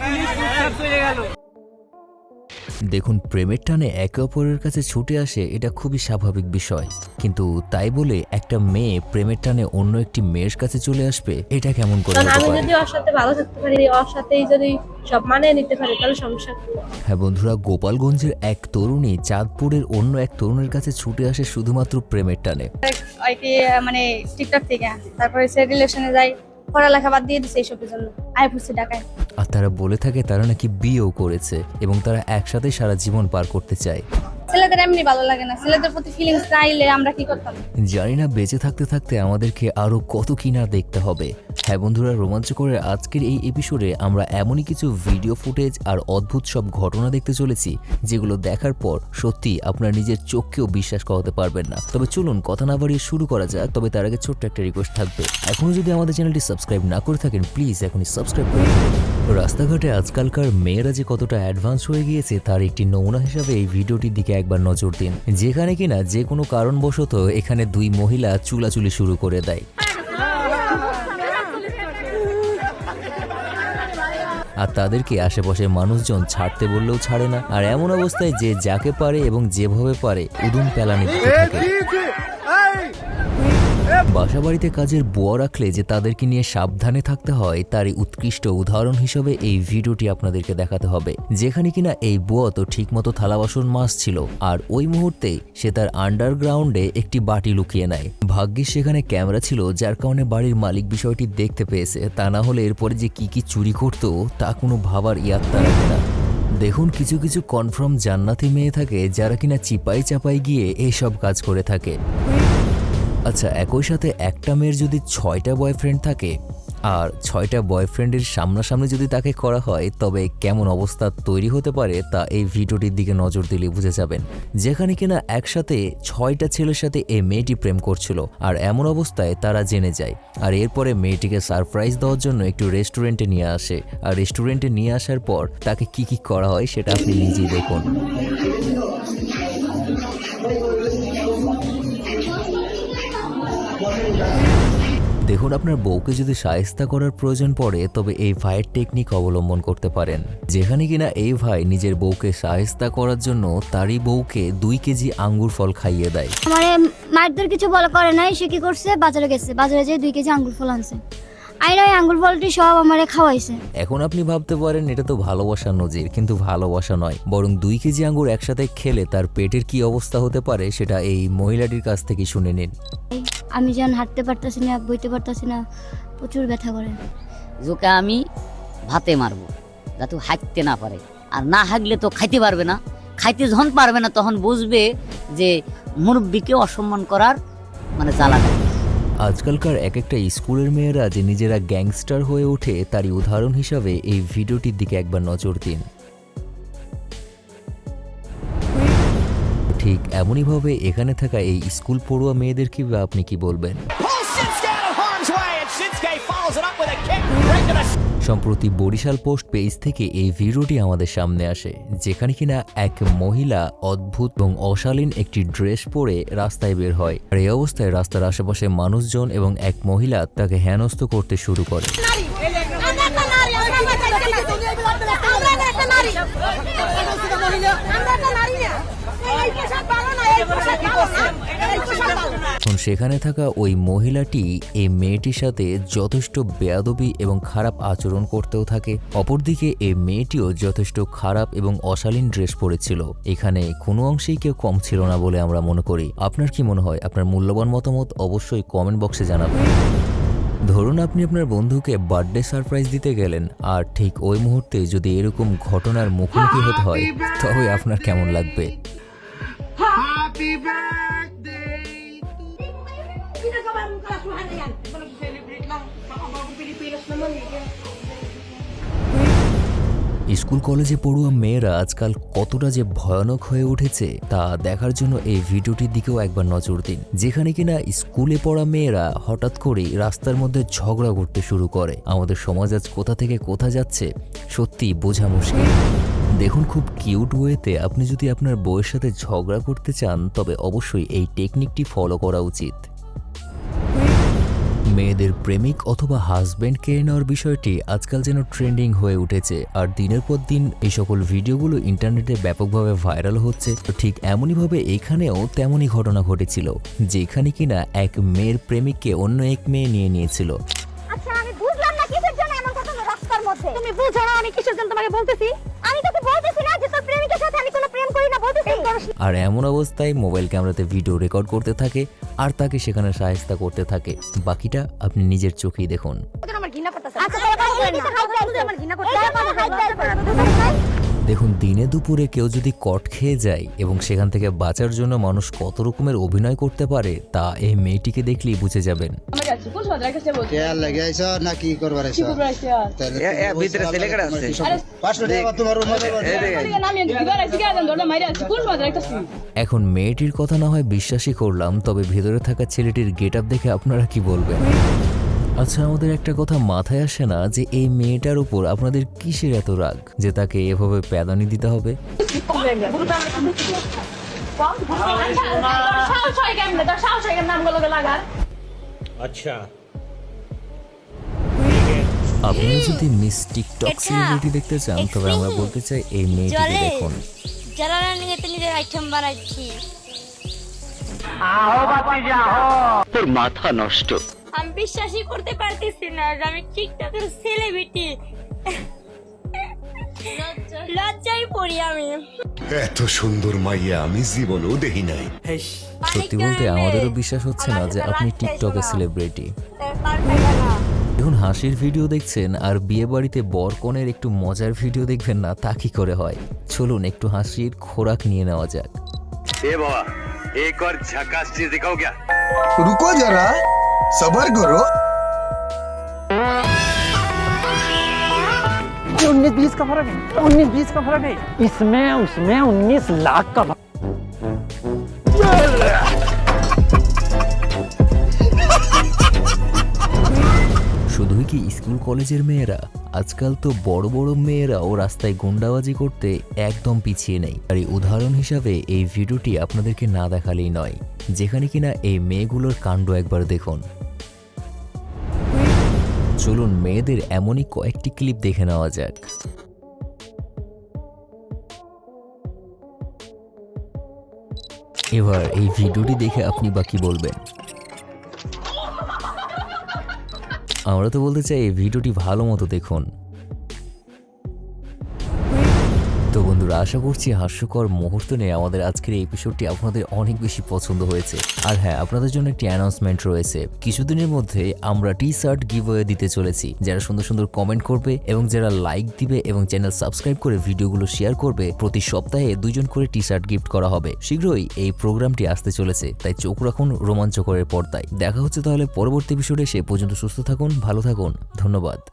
Police চলে গেল দেখুন প্রেমের টানে একে অপরের কাছে ছুটে আসে এটা খুবই স্বাভাবিক বিষয়। কিন্তু তাই বলে একটা মেয়ে প্রেমের টানে অন্য একটি মেয়ের কাছে চলে আসবে এটা কেমন করে আমি যদি ওর সাথে ভালো থাকতে পারি ওর সাথেই যদি সব মানিয়ে নিতে পারি তাহলে সমস্যা হ্যাঁ বন্ধুরা গোপালগঞ্জের এক তরুণী চাঁদপুরের অন্য এক তরুণের কাছে ছুটে আসে শুধুমাত্র প্রেমের টানে। মানে টিকটক থেকে তারপরে সে রিলেশনে যাই পড়ালেখা বাদ দিয়ে দিছে এইসবের জন্য আয় পড়ছে ঢাকায়। আর তারা বলে থাকে তারা নাকি বিয়েও করেছে এবং তারা একসাথে সারা জীবন পার করতে চায়। ছেলেদের এমনি ভালো লাগে না। ছেলেদের প্রতি ফিলিংস চাইলে আমরা কি করতাম? জানি না বেঁচে থাকতে থাকতে আমাদেরকে আরও কত কি না দেখতে হবে। হ্যাঁ বন্ধুরা রোমাঞ্চকরের আজকের এই এপিসোডে আমরা এমনই কিছু ভিডিও ফুটেজ আর অদ্ভুত সব ঘটনা দেখতে চলেছি যেগুলো দেখার পর সত্যি আপনার নিজের চোখকেও বিশ্বাস করাতে পারবেন না। তবে চলুন কথা না বাড়িয়ে শুরু করা যাক তবে তার আগে ছোট্ট একটা রিকোয়েস্ট থাকবে। এখনও যদি আমাদের চ্যানেলটি সাবস্ক্রাইব না করে থাকেন প্লিজ এখনই সাবস্ক্রাইব করে। রাস্তাঘাটে আজকালকার মেয়েরা যে কতটা অ্যাডভান্স হয়ে গিয়েছে, তার একটি নমুনা হিসাবে এই ভিডিওটির দিকে একবার নজর দিন। যেখানে কিনা যে কোনো কারণবশত এখানে দুই মহিলা চুলাচুলি শুরু করে দেয়। আর তাদেরকে আশেপাশের মানুষজন ছাড়তে বললেও ছাড়ে না। আর এমন অবস্থায় যে যাকে পারে এবং যেভাবে পারে, উদুম পেলানি বাসাবাড়িতে কাজের বুয়া রাখলে যে তাদেরকে নিয়ে সাবধানে থাকতে হয়, তারই উৎকৃষ্ট উদাহরণ হিসেবে এই ভিডিওটি আপনাদেরকে দেখাতে হবে। যেখানে কিনা এই বুয়া তো ঠিকমতো থালা বাসন মাছ ছিল, আর ওই মুহূর্তেই সে তার আন্ডারগ্রাউন্ডে একটি বাটি লুকিয়ে নেয়। ভাগ্যিস সেখানে ক্যামেরা ছিল, যার কারণে বাড়ির মালিক বিষয়টি দেখতে পেয়েছে। তা না হলে এরপরে যে কি কি চুরি করতো, তা কোনো ভাবার ইয়াত্তা রাখে না। দেখুন, কিছু কিছু কনফার্ম জান্নাতি মেয়ে থাকে, যারা কিনা চিপাই চাপাই গিয়ে এইসব কাজ করে থাকে। আচ্ছা একই সাথে একটা মেয়ের যদি ছয়টা বয়ফ্রেন্ড থাকে আর ছয়টা বয়ফ্রেন্ডের সামনাসামনি যদি তাকে করা হয়, তবে কেমন অবস্থা তৈরি হতে পারে তা এই ভিডিওটির দিকে নজর দিলে বুঝে যাবেন। যেখানে কিনা একসাথে ছয়টা ছেলের সাথে এই মেয়েটি প্রেম করছিল আর এমন অবস্থায় তারা জেনে যায়। আর এরপরে মেয়েটিকে সারপ্রাইজ দেওয়ার জন্য একটু রেস্টুরেন্টে নিয়ে আসে। আর রেস্টুরেন্টে নিয়ে আসার পর তাকে কি কি করা হয় সেটা আপনি নিজেই দেখুন। দেখুন আপনার বউকে যদি সায়স্তা করার প্রয়োজন পড়ে, তবে এই ভাইয়ের টেকনিক অবলম্বন করতে পারেন। যেখানে কিনা এই ভাই নিজের বউকে সায়স্তা করার জন্য তারই বউকে দুই কেজি আঙ্গুর ফল খাইয়ে দেয়। মানে মায়ের কিছু বলা করে নাই, সে কি করছে? বাজারে গেছে। বাজারে যেয়ে দুই কেজি আঙ্গুর ফল আনছে। আইরা ওই আঙ্গুর ফলটি সব আমারে খাওয়াইছে। এখন আপনি ভাবতে পারেন এটা তো ভালোবাসার নজির কিন্তু ভালোবাসা নয় বরং দুই কেজি আঙ্গুর একসাথে খেলে তার পেটের কি অবস্থা হতে পারে সেটা এই মহিলাটির কাছ থেকে শুনে নিন। আমি যেন হাঁটতে পারতাছি না বইতে পারতাছি না প্রচুর ব্যথা করে। জোকে আমি ভাতে মারবো যাতে ও হাঁটতে না পারে। আর না হাঁকলে তো খাইতে পারবে না খাইতে যখন পারবে না তখন বুঝবে যে মুরব্বীকে অসম্মান করার মানে জ্বালাটা। আজকালকার এক একটা স্কুলের মেয়েরা যে নিজেরা গ্যাংস্টার হয়ে ওঠে, তারই উদাহরণ হিসাবে এই ভিডিওটির দিকে একবার নজর দিন। ঠিক এমনইভাবে এখানে থাকা এই স্কুল পড়ুয়া মেয়েদের কি আপনি কি বলবেন? সম্প্রতি বরিশাল পোস্ট পেজ থেকে এই ভিডিওটি আমাদের সামনে আসে, যেখানে কিনা এক মহিলা অদ্ভুত এবং অশালীন একটি ড্রেস পরে রাস্তায় বের হয়। আর এই অবস্থায় রাস্তার আশেপাশে মানুষজন এবং এক মহিলা তাকে হেনস্থ করতে শুরু করে। এখন সেখানে থাকা ওই মহিলাটি এই মেয়েটির সাথে যথেষ্ট বেয়াদবি এবং খারাপ আচরণ করতেও থাকে। অপরদিকে এই মেয়েটিও যথেষ্ট খারাপ এবং অশালীন ড্রেস পরেছিল। এখানে কোনো অংশেই কেউ কম ছিল না বলে আমরা মনে করি। আপনার কি মনে হয়? আপনার মূল্যবান মতামত অবশ্যই কমেন্ট বক্সে জানাবেন। ধরুন আপনি আপনার বন্ধুকে বার্থডে সারপ্রাইজ দিতে গেলেন আর ঠিক ওই মুহূর্তে যদি এরকম ঘটনার মুখোমুখি হতে হয়, তবে আপনার কেমন লাগবে? স্কুল কলেজে পড়ুয়া মেয়েরা আজকাল কতটা যে ভয়ানক হয়ে উঠেছে, তা দেখার জন্য এই ভিডিওটির দিকেও একবার নজর দিন, যেখানে কিনা স্কুলে পড়া মেয়েরা হঠাৎ করেই রাস্তার মধ্যে ঝগড়া করতে শুরু করে। আমাদের সমাজ আজ কোথা থেকে কোথা যাচ্ছে সত্যি বোঝা মুশকিল। দেখুন, খুব কিউট ওয়েতে আপনি যদি আপনার বউয়ের সাথে ঝগড়া করতে চান, তবে অবশ্যই এই টেকনিকটি ফলো করা উচিত। মেয়েদের প্রেমিক অথবা হাজবেন্ড কেড়ে নেওয়ার বিষয়টি আজকাল যেন ট্রেন্ডিং হয়ে উঠেছে, আর দিনের পর দিন এই সকল ভিডিওগুলো ইন্টারনেটে ব্যাপকভাবে ভাইরাল হচ্ছে। তো ঠিক এমনইভাবে এখানেও তেমনই ঘটনা ঘটেছিল, যেখানে কিনা এক মেয়ের প্রেমিককে অন্য এক মেয়ে নিয়ে নিয়েছিল। আচ্ছা তুমি বুঝো না আমি কিসের জন্য তোমাকে বলতেছি? বলতেছি না যে তোর প্রেমিকের সাথে আমি কোনো প্রেম করি না বলতেছি। আর এমন অবস্থায় মোবাইল ক্যামেরাতে ভিডিও রেকর্ড করতে থাকে আর তাকে সেখানে সাহায্যতা করতে থাকে। বাকিটা আপনি নিজের চোখেই দেখুন। আমার ঘৃণা করতেছে। আচ্ছা তোর কাছে না। আমার ঘৃণা করতেছে। দেখুন দিনে দুপুরে কেউ যদি কট খেয়ে যায় এবং সেখান থেকে বাঁচার জন্য মানুষ কত রকমের অভিনয় করতে পারে তা এই মেয়েটিকে দেখলেই বুঝে যাবেন। এখন মেয়েটির কথা না হয় বিশ্বাসই করলাম তবে ভেতরে থাকা ছেলেটির গেট আপ দেখে আপনারা কি বলবেন? আচ্ছা আমাদের একটা কথা মাথায় আসে না যে এই মেয়েটার উপর আপনাদের কিসের এত রাগ যে তাকে এভাবে প্যাদানি দিতে হবে? আপনারা যদি মিস টিকটক সেলিব্রিটি দেখতে চান তবে আমরা বলতে চাই এই মেয়েটিকে দেখুন। যারা নিজেতে নিজের আইটেম বানাচ্ছি। আমি বিশ্বাসই করতে পারতেছি না যে আমি টিকটকের সেলিব্রিটি লজ্জায় পড়ি আমি। এত সুন্দর মাইয়া আমি জীবনেও দেখি নাই। সত্যি বলতে আমাদেরও বিশ্বাস হচ্ছে না যে আপনি টিকটকে সেলিব্রিটি এখন হাসির ভিডিও দেখছেন আর বিয়ে বাড়িতে বরকনের একটু মজার ভিডিও দেখবেন না তা কি করে হয়? চলুন একটু হাসির খোরাক নিয়ে নেওয়া যাক। এ বাবা এক আর ঝাকাস চিজ দেখাও ক্যা রুকো জরা। सबर करो उन्नीस बीस का फर्क है उन्नीस बीस का फर्क है इसमें उसमें उन्नीस लाख का फर्क শুধুই কি স্কুল কলেজের মেয়েরা আজকাল তো বড় বড় মেয়েরাও রাস্তায় গুন্ডাবাজি করতে একদম পিছিয়ে নেই আর এই উদাহরণ হিসাবে এই ভিডিওটি আপনাদেরকে না দেখালেই নয় যেখানে কিনা এই মেয়েগুলোর কাণ্ড একবার দেখুন চলুন মেয়েদের এমনই কয়েকটি ক্লিপ দেখে নেওয়া যাক। এবার এই ভিডিওটি দেখে আপনি বা কী বলবেন? আমরা তো বলতে চাই এই ভিডিওটি ভালো মতো দেখুন। তো বন্ধুরা, আশা করছি হাস্যকর মুহূর্ত নিয়ে আমাদের আজকের এই এপিসোডটি আপনাদের অনেক বেশি পছন্দ হয়েছে। আর হ্যাঁ আপনাদের জন্য একটি অ্যানাউন্সমেন্ট রয়েছে। কিছুদিনের মধ্যে আমরা টি শার্ট গিভওয়ে দিতে চলেছি। যারা সুন্দর সুন্দর কমেন্ট করবে এবং যারা লাইক দিবে এবং চ্যানেল সাবস্ক্রাইব করে ভিডিওগুলো শেয়ার করবে, প্রতি সপ্তাহে দুজন করে টি শার্ট গিফট করা হবে। শীঘ্রই এই প্রোগ্রামটি আসতে চলেছে। তাই চোখ রাখুন রোমাঞ্চকরের পর্দায়। দেখা হচ্ছে তাহলে পরবর্তী এপিসোডে সে পর্যন্ত সুস্থ থাকুন, ভালো থাকুন। ধন্যবাদ।